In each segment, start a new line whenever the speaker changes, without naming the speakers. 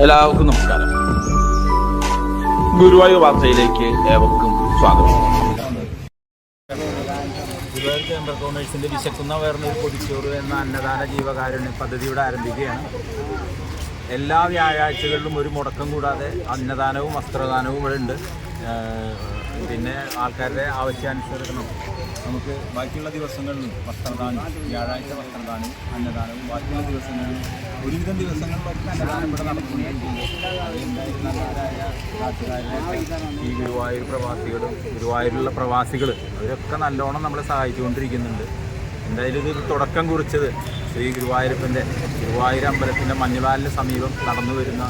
എല്ലാവർക്കും നമസ്കാരം. ഗുരുവായൂർ വാർത്തയിലേക്ക് ഏവർക്കും സ്വാഗതം.
ഗുരുവായൂർ ചേംബർ കോമേഴ്സിന്റെ വിശക്കുന്ന വേർന്നൊരു പൊതിച്ചോറ് എന്ന അന്നദാന ജീവകാരുണ്യ പദ്ധതിയുടെ ആരംഭിക്കുകയാണ്. എല്ലാ വ്യാഴാഴ്ചകളിലും ഒരു മുടക്കം കൂടാതെ അന്നദാനവും വസ്ത്രദാനവും ഇവിടെ ഉണ്ട്. പിന്നെ ആൾക്കാരുടെ ആവശ്യാനുസരണം. നമുക്ക് ബാക്കിയുള്ള ദിവസങ്ങളിലും വസ്ത്രദാനം വ്യാഴാഴ്ച വസ്ത്രദാനം അന്നദാനവും ബാക്കിയുള്ള ദിവസങ്ങളിൽ ഒരുവിധം ദിവസങ്ങളിലൊക്കെ ഈ ഗുരുവായൂർ പ്രവാസികളും ഗുരുവായൂരിലുള്ള പ്രവാസികൾ അവരൊക്കെ നല്ലോണം നമ്മളെ സഹായിച്ചുകൊണ്ടിരിക്കുന്നുണ്ട്. എന്തായാലും ഇതൊരു തുടക്കം കുറിച്ചത് ശ്രീ ഗുരുവായൂരപ്പന്റെ ഗുരുവായൂർ അമ്പലത്തിന്റെ മഞ്ഞുലാലിന് സമീപം നടന്നു വരുന്ന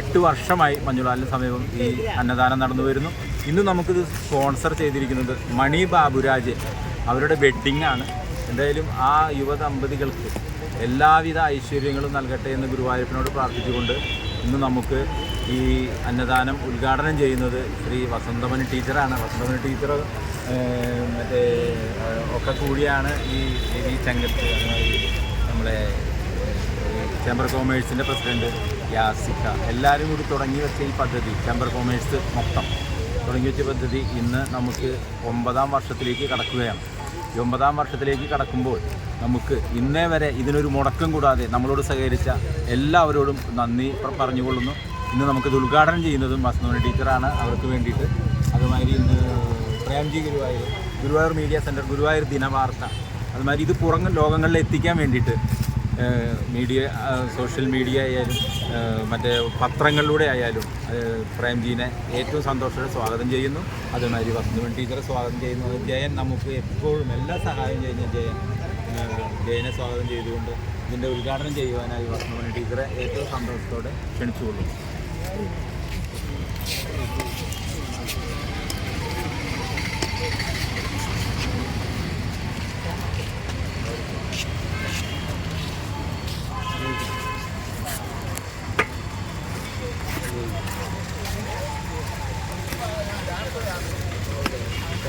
എട്ട് വർഷമായി മഞ്ഞുലാലിന് സമീപം ഈ അന്നദാനം നടന്നു വരുന്നു. ഇന്ന് നമുക്കിത് സ്പോൺസർ ചെയ്തിരിക്കുന്നത് മണി ബാബുരാജ്. അവരുടെ വെഡ്ഡിങ്ങാണ് എന്തായാലും ആ യുവ ദമ്പതികൾക്ക് എല്ലാവിധ ഐശ്വര്യങ്ങളും നൽകട്ടെ എന്ന് ഗുരുവായൂരപ്പനോട് പ്രാർത്ഥിച്ചുകൊണ്ട് ഇന്ന് നമുക്ക് ഈ അന്നദാനം ഉദ്ഘാടനം ചെയ്യുന്നത് ശ്രീ വസന്തമണി ടീച്ചറാണ്. വസന്തമണി ടീച്ചർ മറ്റേ ഒക്കെ കൂടിയാണ് ഈ ഈ ചങ്കത്ത് നമ്മളെ ചേംബർ കോമേഴ്സിന്റെ പ്രസിഡന്റ് യാസിക്ക. എല്ലാവരും കൂടി തുടങ്ങി വെച്ച ഈ പദ്ധതി ചേംബർ കോമേഴ്സ് മൊത്തം തുടങ്ങി വെച്ച പദ്ധതി ഇന്ന് നമുക്ക് ഒമ്പതാം വർഷത്തിലേക്ക് കടക്കുകയാണ്. ഈ ഒമ്പതാം വർഷത്തിലേക്ക് കടക്കുമ്പോൾ നമുക്ക് ഇന്നേ വരെ ഇതിനൊരു മുടക്കം കൂടാതെ നമ്മളോട് സഹകരിച്ച എല്ലാവരോടും നന്ദി പറഞ്ഞുകൊള്ളുന്നു. ഇന്ന് നമുക്കിത് ഉദ്ഘാടനം ചെയ്യുന്നതും വസന്തമണി ടീച്ചറാണ്. അവർക്ക് വേണ്ടിയിട്ട് അതുമാതിരി ഇന്ന് പ്രേംജി ഗുരുവായൂർ ഗുരുവായൂർ മീഡിയ സെന്റർ ഗുരുവായൂർ ദിനവാർത്ത അതുമാതിരി ഇത് പുറം ലോകങ്ങളിൽ എത്തിക്കാൻ വേണ്ടിയിട്ട് മീഡിയ സോഷ്യൽ മീഡിയ ആയാലും മറ്റേ പത്രങ്ങളിലൂടെ ആയാലും പ്രേംജീനെ ഏറ്റവും സന്തോഷത്തോടെ സ്വാഗതം ചെയ്യുന്നു. അതുമാതിരി വസന്തമണി ടീച്ചറെ സ്വാഗതം ചെയ്യുന്നു. ജയൻ നമുക്ക് എപ്പോഴും എല്ലാ സഹായം ചെയ്യുന്ന ജയൻ. ജയനെ സ്വാഗതം ചെയ്തുകൊണ്ട് ഇതിന്റെ ഉദ്ഘാടനം ചെയ്യുവാനായി വസന്തമണി ടീച്ചറെ ഏറ്റവും സന്തോഷത്തോടെ ക്ഷണിച്ചുകൊള്ളുന്നു.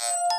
you